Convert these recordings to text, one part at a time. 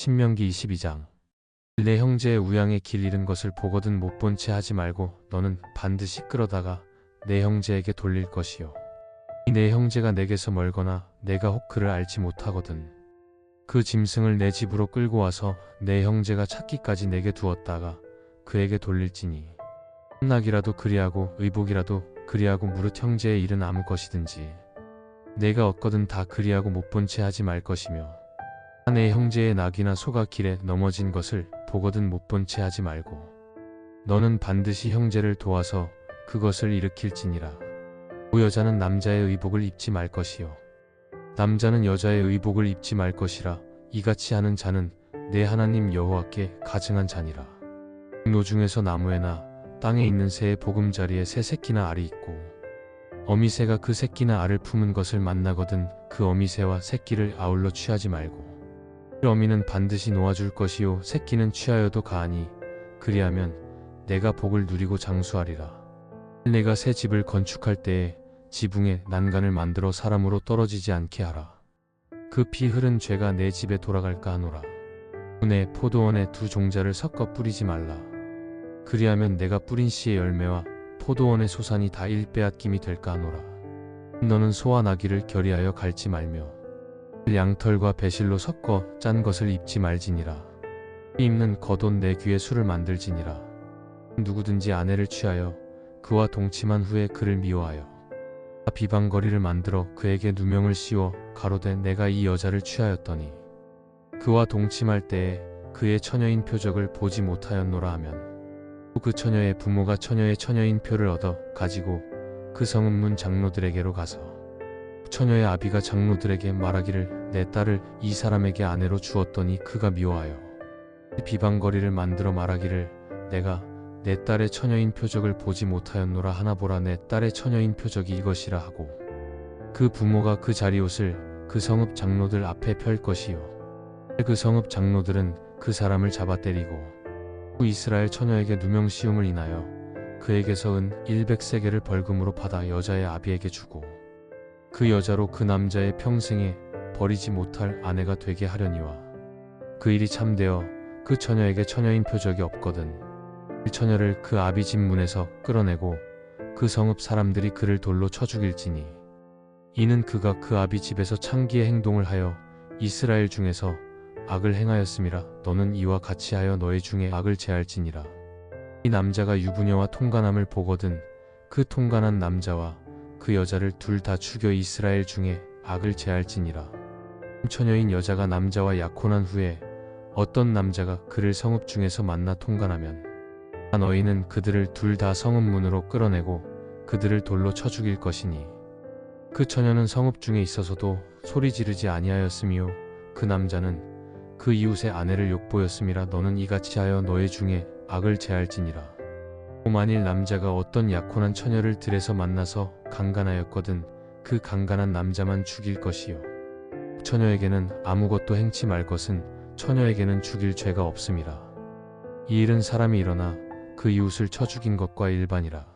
신명기 22장. 내 형제의 우양에 길 잃은 것을 보거든 못 본 채 하지 말고 너는 반드시 끌어다가 내 형제에게 돌릴 것이요. 내 형제가 내게서 멀거나 내가 혹 그를 알지 못하거든. 그 짐승을 내 집으로 끌고 와서 내 형제가 찾기까지 내게 두었다가 그에게 돌릴지니. 낙이라도 그리하고 의복이라도 그리하고 무릇 형제의 일은 아무 것이든지. 내가 얻거든 다 그리하고 못 본 채 하지 말 것이며 내 형제의 낙이나 소가 길에 넘어진 것을 보거든 못 본 채 하지 말고 너는 반드시 형제를 도와서 그것을 일으킬지니라. 그 여자는 남자의 의복을 입지 말 것이요. 남자는 여자의 의복을 입지 말 것이라. 이같이 하는 자는 내 하나님 여호와께 가증한 자니라. 노중에서 나무에나 땅에 있는 새의 보금자리에 새 새끼나 알이 있고 어미새가 그 새끼나 알을 품은 것을 만나거든 그 어미새와 새끼를 아울러 취하지 말고 어미는 반드시 놓아줄 것이요. 새끼는 취하여도 가하니. 그리하면 내가 복을 누리고 장수하리라. 내가 새 집을 건축할 때에 지붕에 난간을 만들어 사람으로 떨어지지 않게 하라. 그 피 흐른 죄가 내 집에 돌아갈까 하노라. 내 포도원에 두 종자를 섞어 뿌리지 말라. 그리하면 내가 뿌린 씨의 열매와 포도원의 소산이 다 일빼앗김이 될까 하노라. 너는 소와 나귀를 결의하여 갈지 말며 양털과 배실로 섞어 짠 것을 입지 말지니라. 입는 겉옷 내 귀에 술을 만들지니라. 누구든지 아내를 취하여 그와 동침한 후에 그를 미워하여 비방거리를 만들어 그에게 누명을 씌워 가로되 내가 이 여자를 취하였더니 그와 동침할 때에 그의 처녀인 표적을 보지 못하였노라 하면 그 처녀의 부모가 처녀의 처녀인 표를 얻어 가지고 그 성읍문 장로들에게로 가서 처녀의 아비가 장로들에게 말하기를 내 딸을 이 사람에게 아내로 주었더니 그가 미워하여 비방거리를 만들어 말하기를 내가 내 딸의 처녀인 표적을 보지 못하였노라 하나 보라 내 딸의 처녀인 표적이 이것이라 하고 그 부모가 그 자리옷을 그 성읍 장로들 앞에 펼 것이요. 그 성읍 장로들은 그 사람을 잡아 때리고 후 이스라엘 처녀에게 누명 씌움을 인하여 그에게서 은 100세계를 벌금으로 받아 여자의 아비에게 주고 그 여자로 그 남자의 평생에 버리지 못할 아내가 되게 하려니와 그 일이 참되어 그 처녀에게 처녀인 표적이 없거든 그 처녀를 그 아비 집 문에서 끌어내고 그 성읍 사람들이 그를 돌로 쳐 죽일지니 이는 그가 그 아비 집에서 창기의 행동을 하여 이스라엘 중에서 악을 행하였음이라 너는 이와 같이 하여 너의 중에 악을 제할지니라. 이 남자가 유부녀와 통간함을 보거든 그 통간한 남자와 그 여자를 둘 다 죽여 이스라엘 중에 악을 제할지니라 처녀인 여자가 남자와 약혼한 후에 어떤 남자가 그를 성읍 중에서 만나 통간하면 너희는 그들을 둘 다 성읍 문으로 끌어내고 그들을 돌로 쳐 죽일 것이니 그 처녀는 성읍 중에 있어서도 소리 지르지 아니하였으며 그 남자는 그 이웃의 아내를 욕보였음이라 너는 이같이 하여 너의 중에 악을 제할지니라. 만일 남자가 어떤 약혼한 처녀를 들에서 만나서 강간하였거든 그 강간한 남자만 죽일 것이요. 처녀에게는 아무것도 행치 말 것은 처녀에게는 죽일 죄가 없음이라. 이 일은 사람이 일어나 그 이웃을 쳐 죽인 것과 일반이라.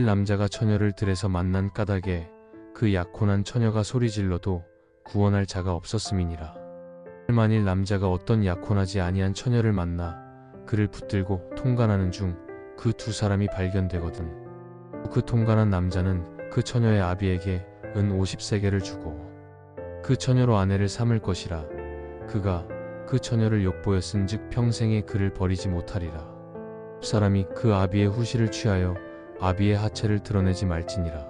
남자가 처녀를 들에서 만난 까닭에 그 약혼한 처녀가 소리질러도 구원할 자가 없었음이니라. 만일 남자가 어떤 약혼하지 아니한 처녀를 만나 그를 붙들고 통간하는 중 그 두 사람이 발견되거든. 그 통간한 남자는 그 처녀의 아비에게 은 50세계를 주고 그 처녀로 아내를 삼을 것이라 그가 그 처녀를 욕보였은즉 평생에 그를 버리지 못하리라. 사람이 그 아비의 후시를 취하여 아비의 하체를 드러내지 말지니라.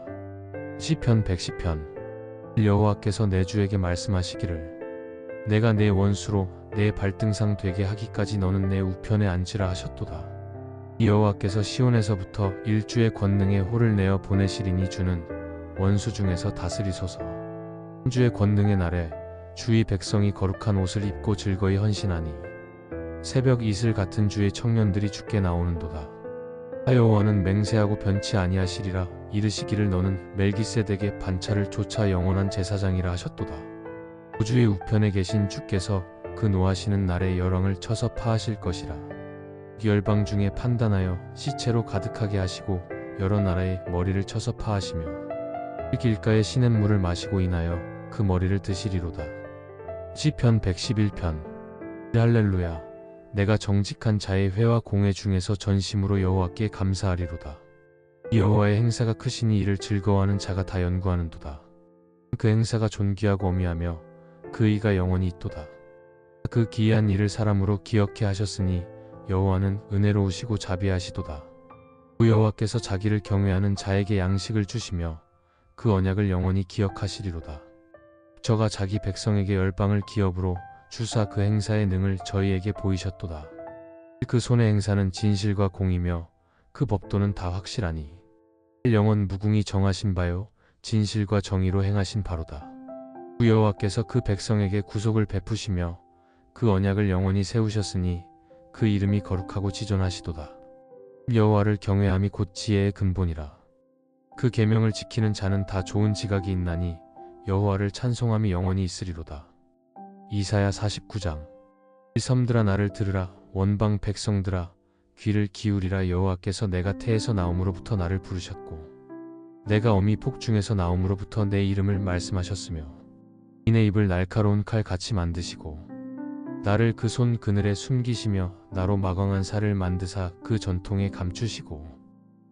시편 110편 여호와께서 내 주에게 말씀하시기를 내가 내 원수로 내 발등상 되게 하기까지 너는 내 우편에 앉으라 하셨도다. 여호와께서 시온에서부터 일주의 권능의 호를 내어 보내시리니 주는 원수 중에서 다스리소서. 주의 권능의 날에 주의 백성이 거룩한 옷을 입고 즐거이 헌신하니 새벽 이슬 같은 주의 청년들이 죽게 나오는도다. 하여호와는 맹세하고 변치 아니하시리라 이르시기를 너는 멜기세덱의 반차를 쫓아 영원한 제사장이라 하셨도다. 우주의 우편에 계신 주께서 그 노하시는 날에 열왕을 쳐서 파하실 것이라. 열방 중에 판단하여 시체로 가득하게 하시고 여러 나라의 머리를 쳐서 파하시며 길가에 시냇물을 마시고 인하여 그 머리를 드시리로다. 시편 111편. 할렐루야. 내가 정직한 자의 회와 공회 중에서 전심으로 여호와께 감사하리로다. 여호와의 행사가 크시니 이를 즐거워하는 자가 다 연구하는도다. 그 행사가 존귀하고 어미하며 그 의가 영원히 있도다. 그 기이한 일을 사람으로 기억해 하셨으니 여호와는 은혜로우시고 자비하시도다 그 여호와께서 자기를 경외하는 자에게 양식을 주시며 그 언약을 영원히 기억하시리로다 저가 자기 백성에게 열방을 기업으로 주사 그 행사의 능을 저희에게 보이셨도다. 그 손의 행사는 진실과 공이며 그 법도는 다 확실하니 영원 무궁히 정하신 바요 진실과 정의로 행하신 바로다. 구 여호와께서 그 백성에게 구속을 베푸시며 그 언약을 영원히 세우셨으니 그 이름이 거룩하고 지존하시도다. 여호와를 경외함이 곧 지혜의 근본이라. 그 계명을 지키는 자는 다 좋은 지각이 있나니 여호와를 찬송함이 영원히 있으리로다. 이사야 49장 섬들아 나를 들으라 원방 백성들아 귀를 기울이라 여호와께서 내가 태에서 나옴으로부터 나를 부르셨고 내가 어미 폭 중에서 나옴으로부터 내 이름을 말씀하셨으며 이내 입을 날카로운 칼 같이 만드시고 나를 그 손 그늘에 숨기시며 나로 마광한 살을 만드사 그 전통에 감추시고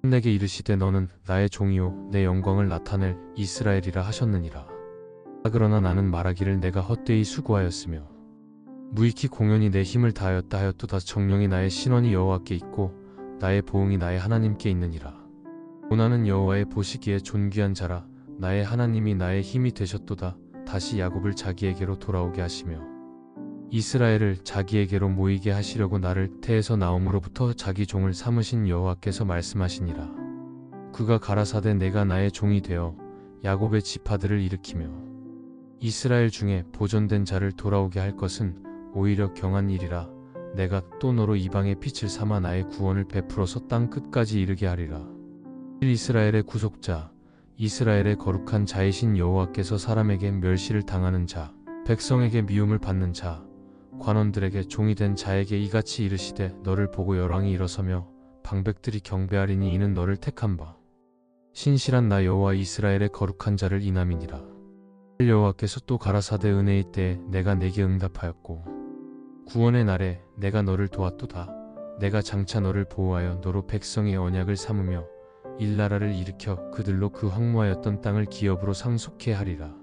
내게 이르시되 너는 나의 종이요 내 영광을 나타낼 이스라엘이라 하셨느니라. 그러나 나는 말하기를 내가 헛되이 수고하였으며 무익히 공연히 내 힘을 다하였다 하였도다. 정령이 나의 신원이 여호와께 있고 나의 보응이 나의 하나님께 있느니라. 고나는 여호와의 보시기에 존귀한 자라. 나의 하나님이 나의 힘이 되셨도다. 다시 야곱을 자기에게로 돌아오게 하시며 이스라엘을 자기에게로 모이게 하시려고 나를 태에서 나옴으로부터 자기 종을 삼으신 여호와께서 말씀하시니라. 그가 가라사대 내가 나의 종이 되어 야곱의 지파들을 일으키며 이스라엘 중에 보존된 자를 돌아오게 할 것은 오히려 경한 일이라. 내가 또 너로 이방의 빛을 삼아 나의 구원을 베풀어서 땅 끝까지 이르게 하리라. 이스라엘의 구속자 이스라엘의 거룩한 자이신 여호와께서 사람에게 멸시를 당하는 자 백성에게 미움을 받는 자 관원들에게 종이 된 자에게 이같이 이르시되 너를 보고 열왕이 일어서며 방백들이 경배하리니 이는 너를 택한 바. 신실한 나 여호와 이스라엘의 거룩한 자를 이남이니라. 여호와께서 또 가라사대 은혜의 때에 내가 내게 응답하였고 구원의 날에 내가 너를 도왔도다. 내가 장차 너를 보호하여 너로 백성의 언약을 삼으며 일나라를 일으켜 그들로 그 황무하였던 땅을 기업으로 상속해 하리라.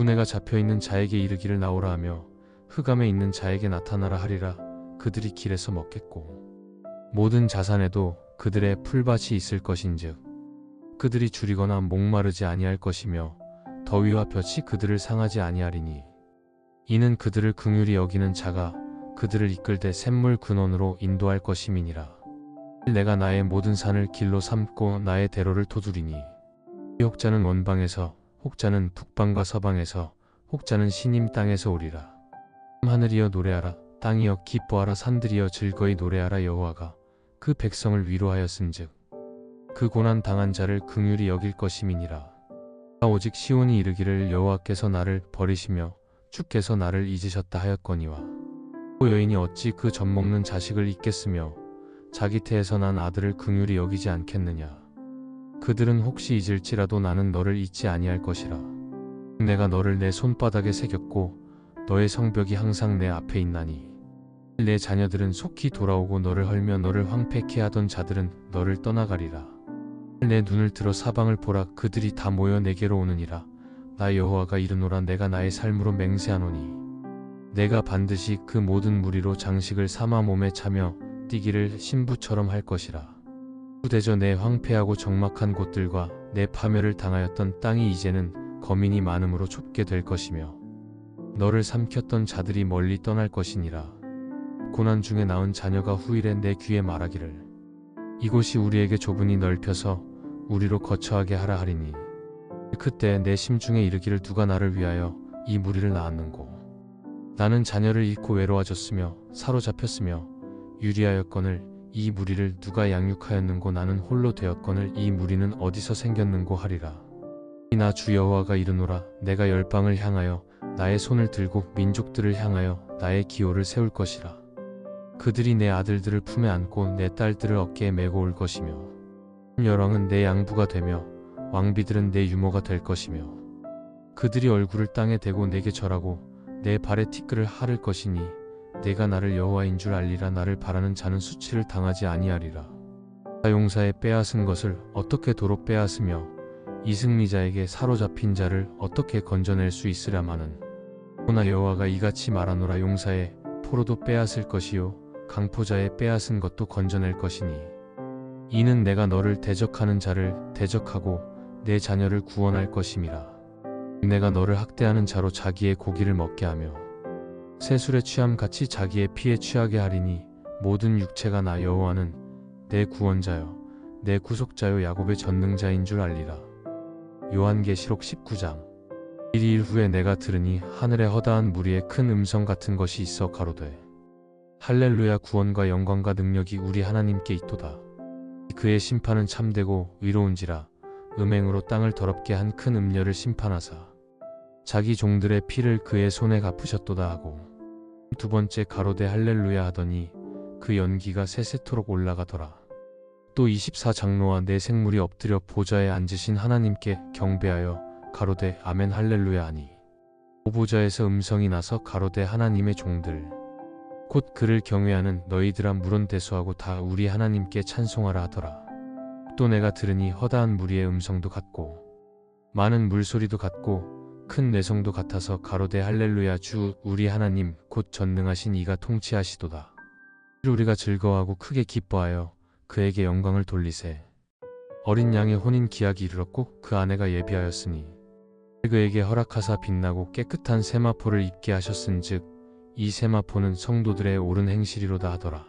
은혜가 잡혀있는 자에게 이르기를 나오라. 하며 흑암에 있는 자에게 나타나라 하리라. 그들이 길에서 먹겠고 모든 자산에도 그들의 풀밭이 있을 것인즉 그들이 줄이거나 목마르지 아니할 것이며 더위와 볕이 그들을 상하지 아니하리니. 이는 그들을 긍휼히 여기는 자가 그들을 이끌되 샘물 근원으로 인도할 것임이니라. 내가 나의 모든 산을 길로 삼고 나의 대로를 도두리니 이 혹자는 원방에서 혹자는 북방과 서방에서 혹자는 신임 땅에서 오리라 하늘이여 노래하라. 땅이여 기뻐하라. 산들이여 즐거이 노래하라. 여호와가 그 백성을 위로하였은즉 그 고난 당한 자를 긍휼히 여길 것임이니라. 오직 시온이 이르기를 여호와께서 나를 버리시며 주께서 나를 잊으셨다 하였거니와 또 여인이 어찌 그 젖 먹는 자식을 잊겠으며 자기 태에서 난 아들을 긍휼히 여기지 않겠느냐? 그들은 혹시 잊을지라도 나는 너를 잊지 아니할 것이라. 내가 너를 내 손바닥에 새겼고 너의 성벽이 항상 내 앞에 있나니. 내 자녀들은 속히 돌아오고 너를 헐며 너를 황폐케 하던 자들은 너를 떠나가리라. 내 눈을 들어 사방을 보라. 그들이 다 모여 내게로 오느니라. 나 여호와가 이르노라. 내가 나의 삶으로 맹세하노니. 내가 반드시 그 모든 무리로 장식을 삼아 몸에 차며 뛰기를 신부처럼 할 것이라. 후대저 내 황폐하고 적막한 곳들과 내 파멸을 당하였던 땅이 이제는 거민이 많음으로 좁게 될 것이며 너를 삼켰던 자들이 멀리 떠날 것이니라. 고난 중에 낳은 자녀가 후일에 내 귀에 말하기를. 이곳이 우리에게 좁으니 넓혀서 우리로 거처하게 하라 하리니. 그때 내 심중에 이르기를 누가 나를 위하여 이 무리를 낳았는고? 나는 자녀를 잃고 외로워졌으며 사로잡혔으며 유리하였거늘 이 무리를 누가 양육하였는고 나는 홀로 되었거늘 이 무리는 어디서 생겼는고 하리라. 나주 여호와가 이르노라. 내가 열방을 향하여 나의 손을 들고 민족들을 향하여 나의 기호를 세울 것이라 그들이 내 아들들을 품에 안고 내 딸들을 어깨에 메고 올 것이며 여왕은 내 양부가 되며 왕비들은 내 유모가 될 것이며 그들이 얼굴을 땅에 대고 내게 절하고 내 발에 티끌을 하를 것이니 내가 나를 여호와인 줄 알리라 나를 바라는 자는 수치를 당하지 아니하리라. 용사의 빼앗은 것을 어떻게 도로 빼앗으며 이승리자에게 사로잡힌 자를 어떻게 건져낼 수 있으랴마는 그러나 여호와가 이같이 말하노라 용사의 포로도 빼앗을 것이요 강포자의 빼앗은 것도 건져낼 것이니 이는 내가 너를 대적하는 자를 대적하고 내 자녀를 구원할 것임이라. 내가 너를 학대하는 자로 자기의 고기를 먹게 하며 세술에 취함 같이 자기의 피에 취하게 하리니 모든 육체가 나 여호와는 내 구원자요 내 구속자요 야곱의 전능자인 줄 알리라. 요한계시록 19장 1일 후에 내가 들으니 하늘에 허다한 무리의 큰 음성 같은 것이 있어 가로되 할렐루야 구원과 영광과 능력이 우리 하나님께 있도다. 그의 심판은 참되고 의로운지라 음행으로 땅을 더럽게 한 큰 음녀를 심판하사 자기 종들의 피를 그의 손에 갚으셨도다 하고 두 번째 가로되 할렐루야 하더니 그 연기가 세세토록 올라가더라. 또 24장로와 내 생물이 엎드려 보좌에 앉으신 하나님께 경배하여 가로되 아멘 할렐루야 하니. 보보좌에서 음성이 나서 가로되 하나님의 종들. 곧 그를 경외하는 너희들아 물은 대수하고 다 우리 하나님께 찬송하라 하더라. 또 내가 들으니 허다한 무리의 음성도 같고 많은 물소리도 같고 큰 내성도 같아서 가로되 할렐루야 주 우리 하나님 곧 전능하신 이가 통치하시도다. 우리가 즐거워하고 크게 기뻐하여 그에게 영광을 돌리세. 어린 양의 혼인 기약이 이르렀고 그 아내가 예비하였으니 그에게 허락하사 빛나고 깨끗한 세마포를 입게 하셨은즉 이 세마포는 성도들의 옳은 행실이로다 하더라.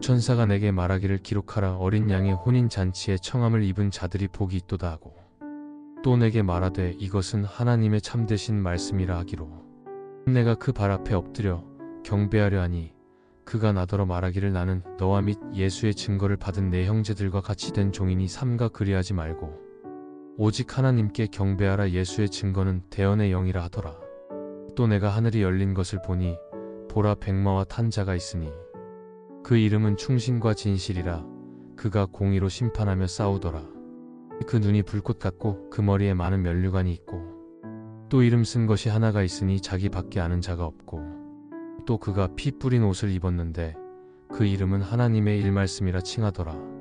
천사가 내게 말하기를 기록하라 어린 양의 혼인 잔치에 청함을 입은 자들이 복이 있도다 하고 또 내게 말하되 이것은 하나님의 참되신 말씀이라 하기로 내가 그 발 앞에 엎드려 경배하려 하니 그가 나더러 말하기를 나는 너와 및 예수의 증거를 받은 내 형제들과 같이 된 종이니 삼가 그리하지 말고 오직 하나님께 경배하라 예수의 증거는 대언의 영이라 하더라. 또 내가 하늘이 열린 것을 보니 보라 백마와 탄 자가 있으니 그 이름은 충신과 진실이라 그가 공의로 심판하며 싸우더라. 그 눈이 불꽃 같고 그 머리에 많은 면류관이 있고 또 이름 쓴 것이 하나가 있으니 자기밖에 아는 자가 없고 또 그가 피 뿌린 옷을 입었는데 그 이름은 하나님의 일말씀이라 칭하더라.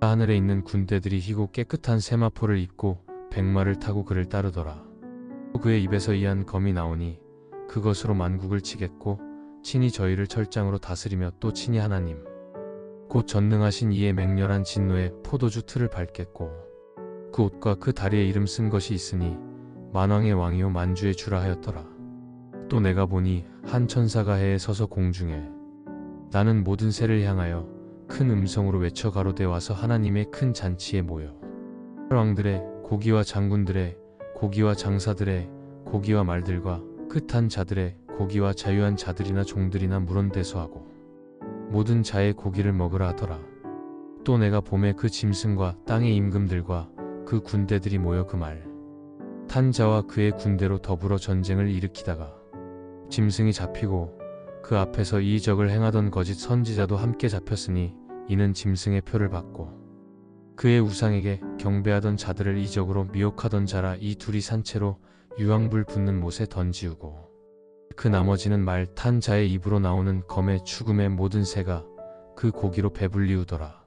하늘에 있는 군대들이 희고 깨끗한 세마포를 입고 백마를 타고 그를 따르더라. 또 그의 입에서 이한 검이 나오니 그것으로 만국을 치겠고 친히 저희를 철장으로 다스리며 또 친히 하나님 곧 전능하신 이의 맹렬한 진노에 포도주 틀을 밟겠고 그 옷과 그 다리에 이름 쓴 것이 있으니 만왕의 왕이요 만주의 주라 하였더라. 또 내가 보니 한 천사가 해에 서서 공중에 나는 모든 새를 향하여 큰 음성으로 외쳐 가로되 와서 하나님의 큰 잔치에 모여 왕들의 고기와 장군들의 고기와 장사들의 고기와 말들과 끝한 자들의 고기와 자유한 자들이나 종들이나 물은 대소하고 모든 자의 고기를 먹으라 하더라. 또 내가 봄에 그 짐승과 땅의 임금들과 그 군대들이 모여 그 말. 탄 자와 그의 군대로 더불어 전쟁을 일으키다가 짐승이 잡히고 그 앞에서 이적을 행하던 거짓 선지자도 함께 잡혔으니 이는 짐승의 표를 받고 그의 우상에게 경배하던 자들을 이적으로 미혹하던 자라 이 둘이 산채로 유황불 붙는 못에 던지우고 그 나머지는 말 탄 자의 입으로 나오는 검의 죽음의 모든 새가 그 고기로 배불리우더라.